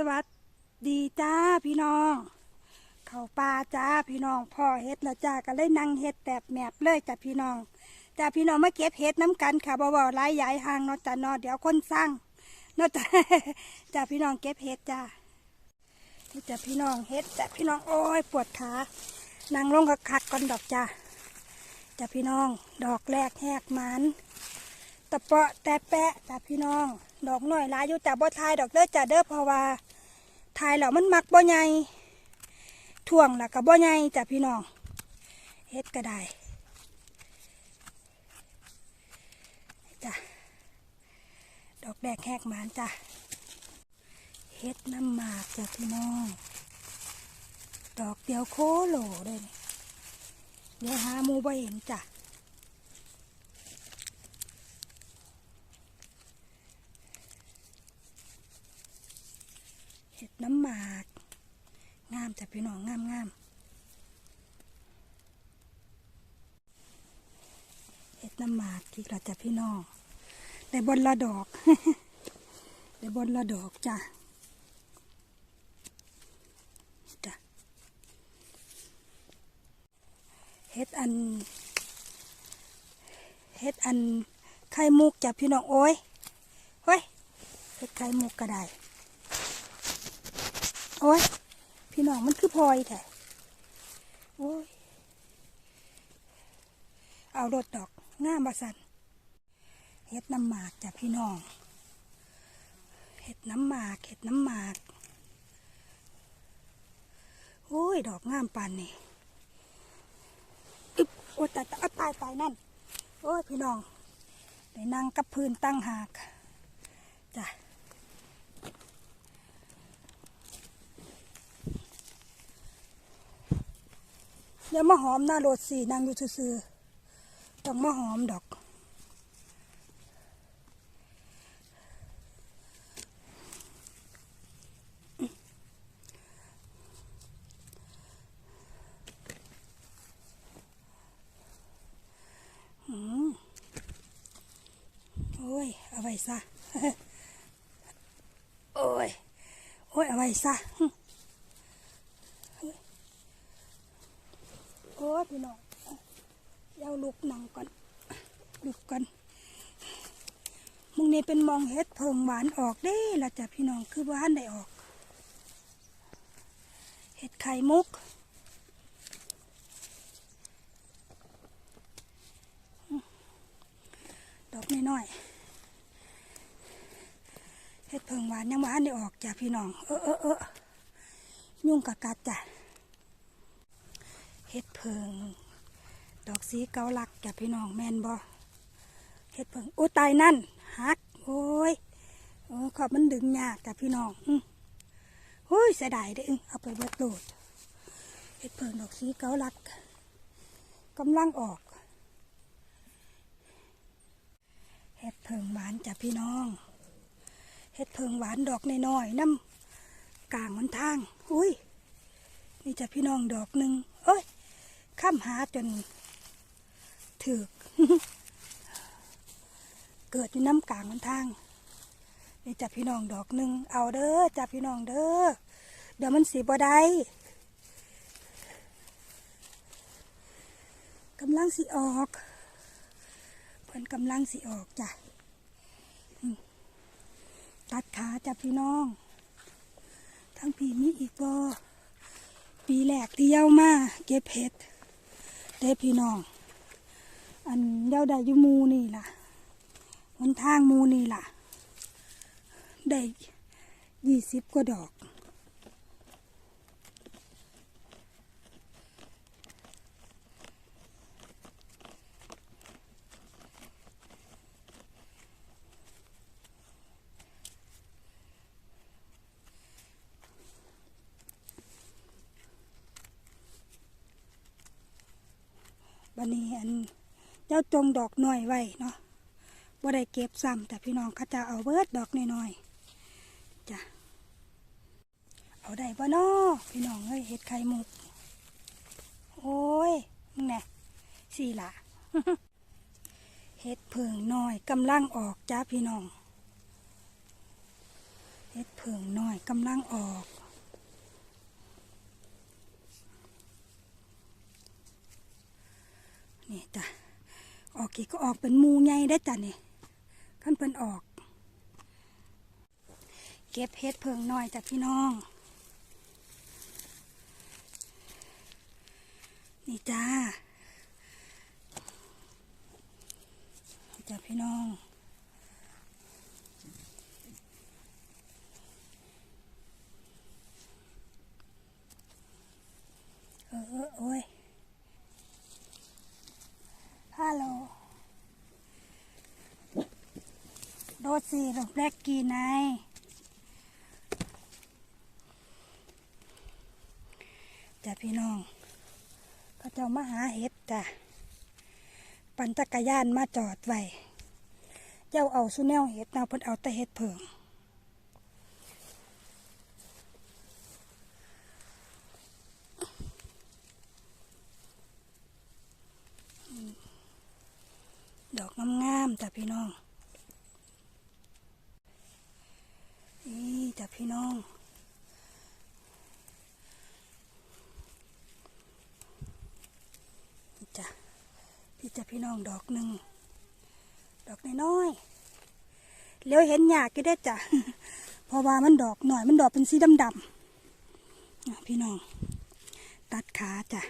สวัสดีจ้าพี่น้อง เขาป่าจ้าพี่น้องพ่อเฮ็ดแล้วจ้าก็เลยนั่งเฮ็ดแบบแมบเลยจ้าพี่น้องจ้าพี่น้องมาเก็บเฮ็ดน้ำกันค่ะบ่บ่หลายใหญ่ห่างเนาะจ้านาะเดี๋ยวคนสร้างเนาะจ้าจ้าพี่น้องเก็บเฮ็ดจ้าจ้าพี่น้องเฮ็ดจ้าพี่น้องโอ้ยปวดขานั่งลงกับคักๆก่อนดอกจ้าจ้าพี่น้องดอกแรกแหกมันตะเปาะแต่แปะจ้าพี่น้อง ดอกหน่อยหลายอยู่จ้าบ่ทายดอกเด้อจ้าเด้อเพราะว่าทายแล้วมันมักบ่ใหญ่ท่วงแล้วก็บ่ใหญ่จ้ะพี่น้องเฮ็ดก็ได้จ้ะดอกแดกแหกหมานจ้ะเฮ็ดน้ำหมากจ้ะพี่น้อง ดอกเดียวโคโหลเลยเดี๋ยวหามูบ่เห็นจ้ะเฮ็ด น้ำหมาก งามจ้ะพี่น้องงามงามเห็ดน้ำหมากที่กระจ้ะพี่น้องได้บนละดอกได้บนละดอกจ้ะจ้ะเฮ็ดอันเฮ็ดอันไข่มุกจ้ะพี่น้องโอ้ยเฮ้ยเฮ็ดไข่มุกก็ได้ โอ้ย พี่น้องมันคือพลอยแท้โอ้ย เอารถดอกง่ามบาสันเฮ็ดน้ำหมากจ้ะพี่น้องเฮ็ดน้ำหมากเฮ็ดน้ำหมากโอ้ย ดอกงามปานนี่อึ๊บโอ้ตายตายตายตายนั่น โอ้ย พี่น้องได้นั่งกับพื้นตั้งหากจ้ะ อย่ามาหอมหน้าโรดสีนางอยู่ซื่อๆต้องมาหอมดอกอืมโอ้ย เอาไว้ซะ โอ้ย โอ้ย เอาไว้ซะ โอ้ย พี่น้องเดี๋ยวลุกนังก่อนลุกก่อนมึงนี่เป็นมองเฮ็ดเพิงหวานออกเด้ละจ้ะพี่น้องคือบ้านได้ออกเฮ็ดไข่มุก ดอกน้อยๆเฮ็ดเพิงหวานยังบ้านได้ออกจ้ะพี่น้อง เออเออเออยุ่งกักัดจ้ะ เฮ็ดเพิง ดอกสีเกาลักกับพี่น้องแมนบอเฮ็ดเพิงโอ้ตายนั่นหักโอ้ยโอ้ขอบมันดึงยากกับพี่น้องอือโอ้ยเสียดายเด้อเอาไปเบิดโดดเฮ็ดเพิงดอกสีเกาลักกำลังออกเฮ็ดเพิงหวานจ้ะพี่น้องเฮ็ดเพิงหวานดอกน้อยๆน้ำกลางมันทาง อุ้ย นี่จะพี่น้องดอกหนึ่งเอ้ย ข้ามหาจนถือกเกิดอยู่น้ำกลางมันทางนี่จะพี่น้องดอกหนึ่งเอาเด้อจับพี่น้องเด้อเดี๋ยวมันสีบ่ได้กำลังสีออกเพิ่นกำลังสีออกจ้ะตัดขาจับพี่น้อง ทั้งพี่มีอีกบ่ปีแรกที่เย้ามาเก็บเห็ด เด้พี่น้อง อันเย้าได้ยู่มูนี่ล่ะหนทางมูนี่ล่ะ ได้ยี่สิบกว่าดอก บันนี้อัน เจ้าจงดอกหน่อยไว้เนาะบ่ได้เก็บซ้ำแต่พี่น้องเขาจะเอาเบิดดอกน้อยๆจ้ะเอาได้บ่เนาะพี่น้องเอ้ยเห็ดไข่มุก โอ้ยมึงแน่สี่ละเห็ดเพิงน้อยกำลังออกจ้าพี่น้องเฮ็ดเผิงน้อยกำลังออกนี่จ้ะ ออกกี่ก็ออกเป็นมูใหญ่ได้จ้ะนี่ขั้นเป็นออก เก็บเฮ็ดเพิงน้อยจ้ะพี่น้อง นี่จ้าจ้ะพี่น้อง เออเออโอ้ย ฮัลโหลโดด สี่ลูกแรกกี่นายจ้ะพี่น้องเขาเจ้ามาหาเห็ดจ้ะปั่นจักรยานมาจอดไว้เจ้าเอาสุแนวเห็ดเอาเพิ่นเอาแต่เห็ดเผิงดอกงามๆจ้ะพี่น้อง นี่จ้ะพี่น้อง นี่จ้ะพี่จ้ะพี่น้องดอกหนึ่ง ดอกน้อยๆเลี้ยวเห็นยากก็ได้จ้ะเพราะว่ามันดอกหน่อยมันดอกเป็นสีดำๆพี่น้อง ตัดขาจ้ะ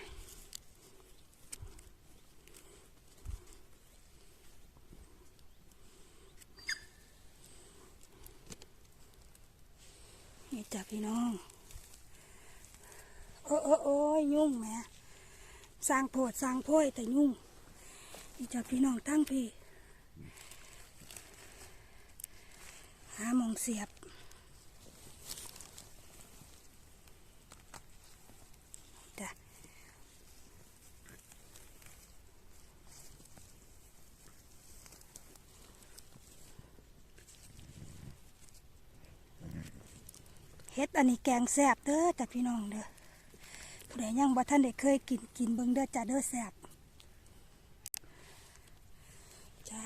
นี่จ้ะพี่น้อง โอ้โอ้โอ้ยยุ่งแหม่สร้างโพดสร้างโพยแต่ยุ่ง นี่จ้ะพี่น้องตั้งพี่ หามองเสียบ เฮ็ดอันนี้แกงแซ่บเด้อจ้ะพี่น้องเด้อผู้ใดยังบ่ท่านได้เคยกินกินเบิ่งเด้อจ้ะเด้อแซ่บจ้า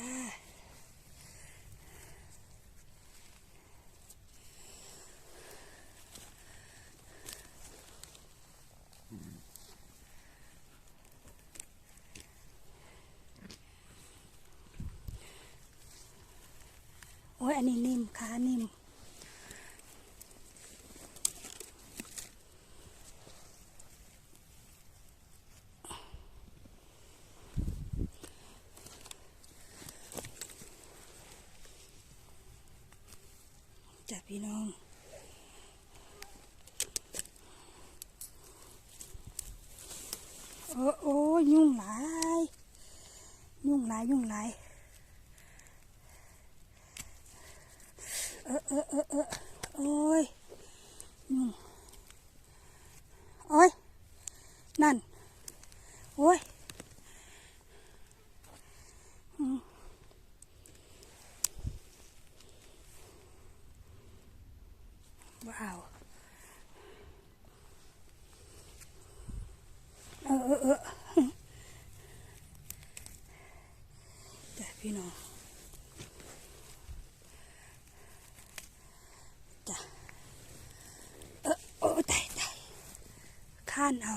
โอ้ยอันนี้นิ่มขานิ่ม พี่น้องโอ้โอ้ยยุ่งหลาย ยุ่งหลาย ยุ่งหลาย เออเออเออเออโอ้ยยุ่งโอ้ยนั่น โอ้ยอืม ว้าว เออเออเออจ้ะพี่น้องจ้ะเออโอ้ตายตายข้านเอา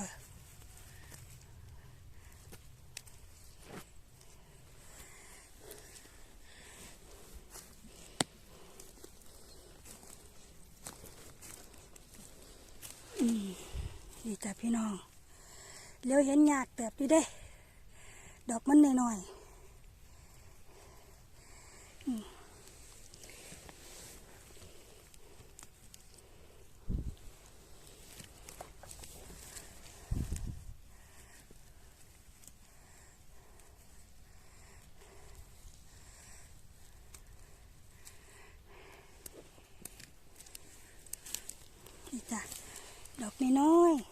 ดีจ้ะพี่น้อง เลี้ยวเห็นยากเติบอยู่เด้ ดอกมันหน้อยๆอืมนี่จ้ะดอกน้อยๆ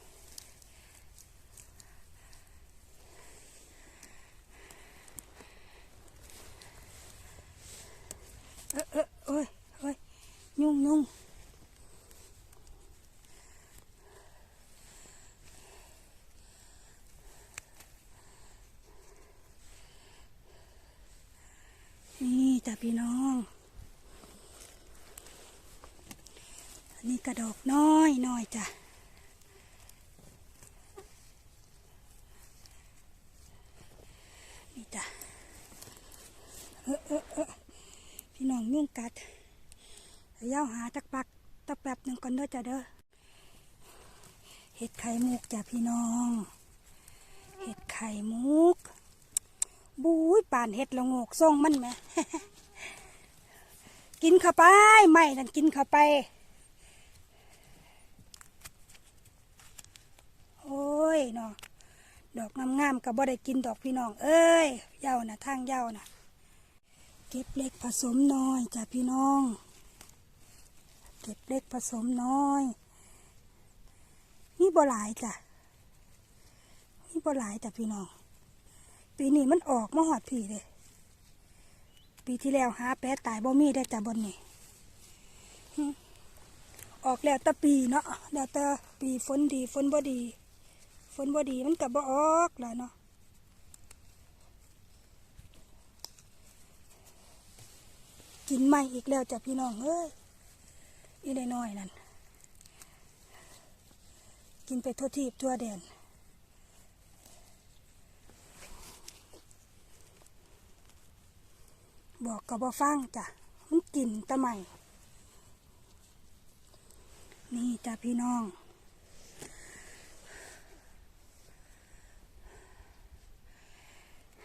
เออเออโอ้ยโอ้ยยุ่งยุ่งนี่ จ้ะพี่น้อง อันนี้กระดอกน้อยน้อยจ้ะ นี่จ้ะ เออเออเออพี่น้องยุ่งกัดเย้าหาตักปักตักแป๊บหนึ่งก่อนเด้อจ้ะเด้อ เห็ดไข่มุกจ้ะพี่น้อง เห็ดไข่มุกบู๊ยป่านเห็ดละงกส่งมันไหม กินเข้าไปไม่นั่นกินเข้าไป โอ้ยเนาะดอกงามๆก็บ่ได้กินดอกพี่น้อง เอ้ยเย้านะทางเย้านะเก็บเล็กผสมน้อยจ้ะพี่น้อง เก็บเล็กผสมน้อยนี่บ่หลายจ้ะนี่บ่หลายจ้ะพี่น้อง ปีนี้มันออกมาหอดผีเลย ปีที่แล้วหาแปะตายบ่มีได้จ้ะบนนี่ออกแล้วแต่ปีเนาะแล้วแต่ปีฝนดีฝนบ่ดี ฝนบ่ดีมันก็บ่ออกแล้วเนาะกินใหม่อีกแล้วจ้ะพี่น้องเอ้ยอีได้น้อยนั่นกินไปทั่วทีบทั่วแดน บอกกับบ่ฟังจ้ะมันกินตะใหม่นี่จ้ะพี่น้อง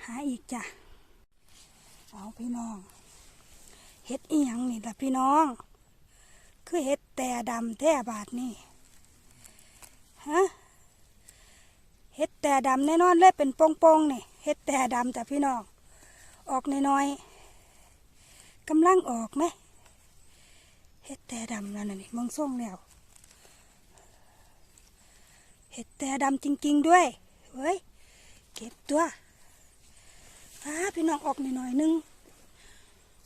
หาอีกจ้ะเอาพี่น้องเฮ็ดอีหยังนี่ล่ะพี่น้อง คือเฮ็ดแต่ดำแท่บาทนี่ฮะเฮ็ดแต่ดำแน่นอนเลยเป็นโป่งๆนี่เฮ็ดแต่ดำจ้ะพี่น้อง ออกน้อยๆ กำลังออกไหมเห็ดแต่ดำแล้วนะนี่มองส่งแล้วเห็ดแต่ดำจริง ๆ ด้วยเฮ้ยเก็บตัวฟ้าพี่น้องออกหน่อยๆนึง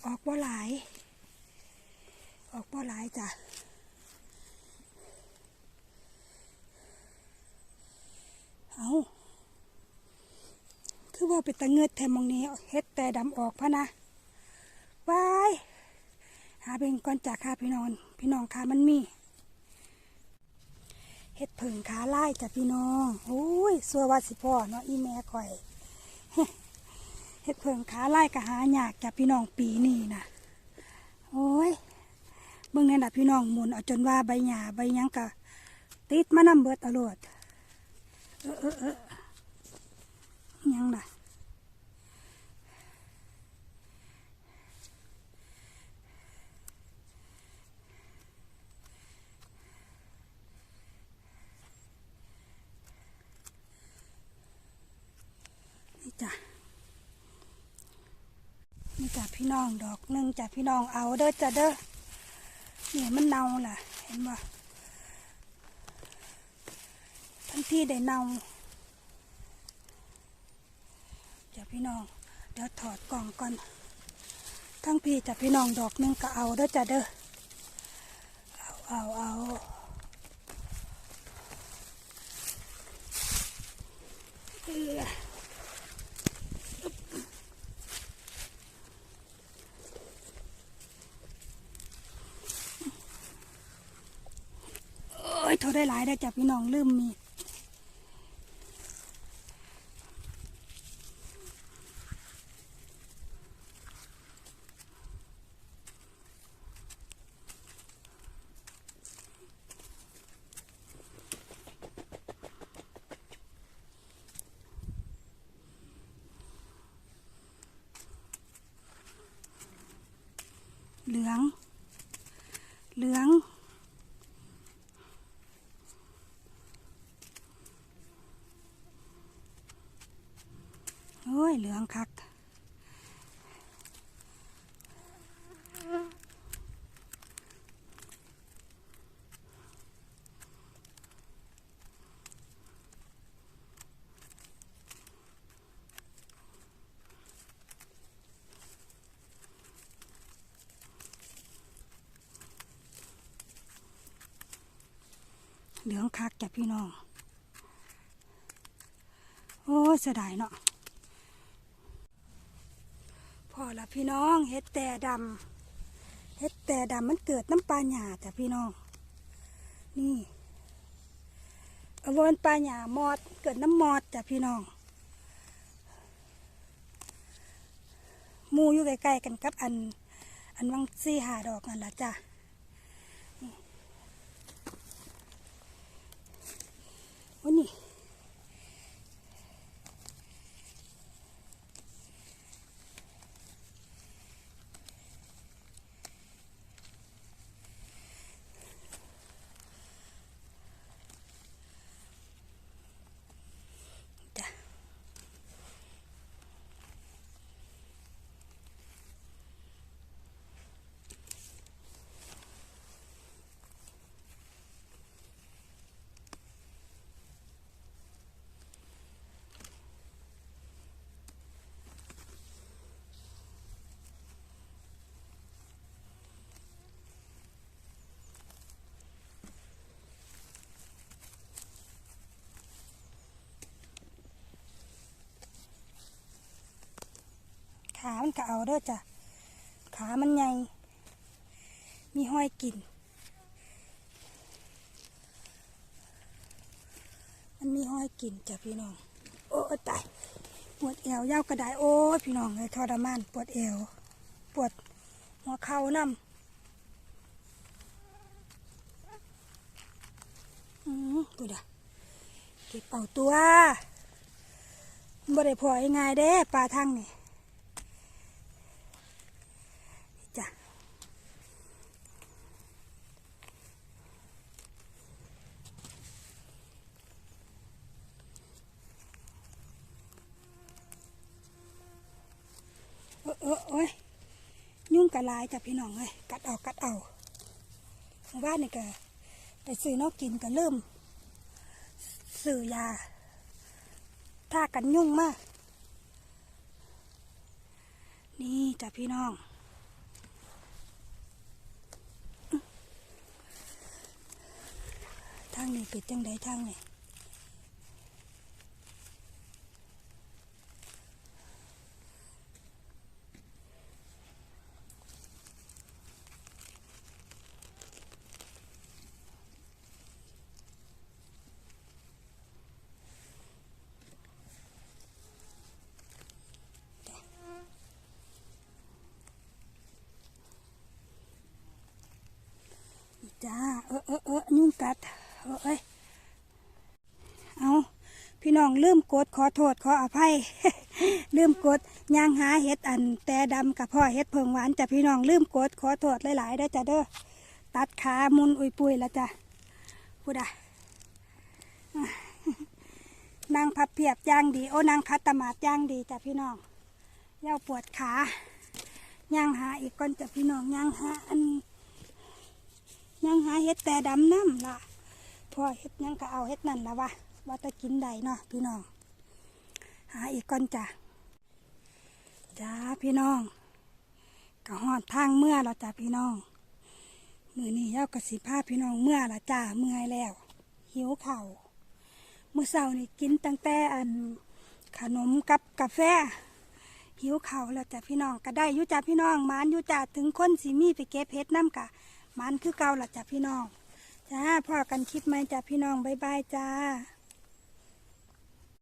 ออกบ่หลาย ออกบ่หลายจ้ะเอาคือว่าไปตะเงิดแทมมองนี้เฮ็ดแต่ดำออกพะนะ วายหาเบ่งก่อนจากค่ะพี่น้องพี่น้องค่ะมันมีเฮ็ดเผิงขาไล่จ้ะพี่น้องโอ้ยสัววาสิพ่อเนาะอีแม่ข่อยเฮ็ดเผิงขาไล่ก็หายากจ้ะพี่น้องปีนี้นะโอ้ยเบิ่งในน่ะพี่น้องหมุนเอาจนว่าใบหญ้าใบยังก็ติดมานำเบิดเอดเออเออเออยังล่ะ นี่จ้ะนี่จ้ะ พี่น้องดอกหนึ่งจ้ะพี่น้องเอาเด้อจ้ะเด้อเนี่ยมันเน่าล่ะ เห็นบ่ทันที่ได้เน่าจ้ะพี่น้อง เดี๋ยวถอดกล่องก่อน ทั้งพี่จ้ะพี่น้องดอกหนึ่งก็เอาเด้อจ้ะเด้อเอาเอาเอาเออ โอ้ยโทษ ได้หลายได้จ้ะพี่น้องลืมมีเหลือง เหลือง โอ้ย เหลืองคักเหลืองคักจ้ะพี่น้อง โอ้เสียดายเนาะ พอ ละพี่น้องเฮ็ดแต่ดำเฮ็ดแต่ดำมันเกิดน้ำปลาหยาจ้ะพี่น้อง นี่เอาวนปลาหยามอดเกิดน้ำมอดจ้ะพี่น้องมูอยู่ใกล้ๆกันกับอัน อันวังซี่หาดอกนั่นละจ้ะนี่โอ้นี่ มันก็เอาเด้อจ้ะ ขามันใหญ่ มีห้อยกิน มันมีห้อยกินจ้ะพี่น้อง โอ้ตาย ปวดเอวยาวกระไดโอ้ยพี่น้องเลยทรมาน ปวดเอว ปวดหัวเข่าน้ำอืมกูดะเก็บเอาตัวบ่ได้พอง่ายเด้ปลาทั้งนี่ จ้ะเออเออโอ้ยยุ่งกระ ลายจ้ะพี่น้องเลยกัดเอากัดเอาหมู่บ้านนี่ก็ไปซื้อนอกกินก็เริ่มซื้อยาถ้ากันยุ่งมาก นี่จ้ะพี่น้องทางนี้เป็นจังไดทางนี้จ้า เออเออเออยุ่งกัดเออเอ้ยเอาพี่น้องลืมกดขอโทษขออภัย ลืมกดย่างหาเห็ดอัน แต่ดำกับพ่อเห็ดเพิงหวานจ้ะพี่น้องลืมกดขอโทษหลายๆได้จ้ะเด้อตัดขามุนอุยปุยแล้วจ้ะพูดอะนางพับเพียบย่างดีโอ้นางคัตตมาดย่างดีจ้ะพี่น้องเย้าปวดขาย่างหาอีกก้อนจ้ะพี่น้องย่างหาอัน ย่างหาเห็ดแต่ดำน้ำล่ะพอเฮ็ดยังก็เอาเฮ็ดนั่นละวะว่าจะกินได้เนาะพี่น้อง หาอีกก่อนจ้ะจ้าพี่น้องก็หอดทางเมื่อแล้วจ้ะพี่น้องมือนี้เย้ากระสิพาพี่น้องเมื่อละจ้าเมื่อยแล้ว หิวเข่าวมื้อเช้านี่กินตั้งแต่อันขนมกับกาแฟ หิวเข่าแล้วจ้ะพี่น้องก็ได้อยู่จ้ะพี่น้องมานอยู่จ้ะถึงคนสิมีไปเก็บเฮ็ดน้ำกะ มันคือเก่าล่ะจ้ะพี่น้องจ้าพ่อกันคลิปไหมจ้ะพี่น้องบายบายจ้า